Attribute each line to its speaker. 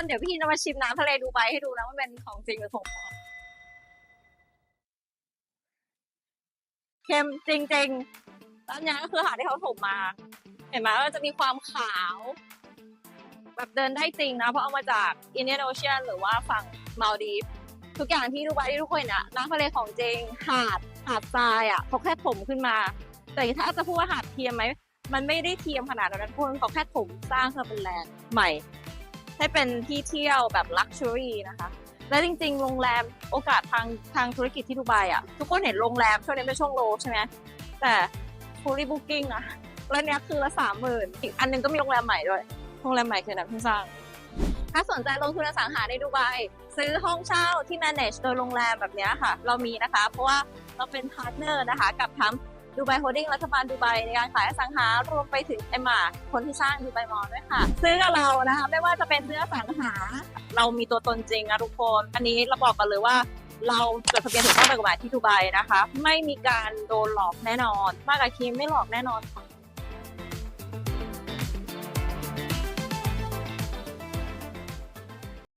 Speaker 1: น เดี๋ยวพี่จะมาชิมน้ำทะเลดูไบให้ดูนะว่าเป็นของจริงหรือของปลอมเค็มจริงๆแล้วนนี้ก็คือหารที่เขาถมมา เห็นไหมว่าจะมีความขาว แบบเดินได้จริงนะ เพราะเอามาจากอินเดียนโอเชียนหรือว่าฝั่งมาลดีฟทุกอย่างที่ดูไบที่ทุกคนเนี่ยน้ำทะเลของจริงหาดหาดทรายอะเขาแค่ถมขึ้นมา แต่ถ้าจะพูดว่าหาดเทียมไหมมันไม่ได้เทียมขนาดนั้นทุกคนเขาแค่ถมสร้างขึ้นมาเป็นแลนด์ใหม่ ให้เป็นที่เที่ยวแบบลักชัวรี่นะคะ และจริงๆ โรงแรมโอกาสทางทางธุรกิจที่ดูไบอะ ทุกคนเห็นโรงแรมช่วงนี้เป็นช่วงโลใช่ไหมแต่ fully booking นะแล้วเนี้ยคือละสามหมื่นอีกอันหนึงก็มีโรงแรมใหม่ด้วย โรงแรมใหม่คือนักเพิ่งสร้าง ถ้าสนใจลงทุนอสังหาในดูไบซื้อห้องเช่าที่ manage โดยโรงแรมแบบเนี้ยค่ะ เรามีนะคะ เพราะว่าเราเป็นพาร์ทเนอร์นะคะกับทั้ง ดูไบโฮดดิ้งรัฐบาลดูไบในการขายอสังหารวมไปถึงเอมมาคนที่สร้างดูไบมอลด้วยค่ะ ซื้อกับเรานะคะไม่ว่าจะเป็นซื้ออสังหา เรามีตัวตนจริงนะทุกคนอันนี้เราบอกกันเลยว่าเราจดทะเบียนถูกต้องตามกฎหมายที่ดูไบนะคะ ไม่มีการโดนหลอกแน่นอน มากกับคีมไม่หลอกแน่นอนค่ะ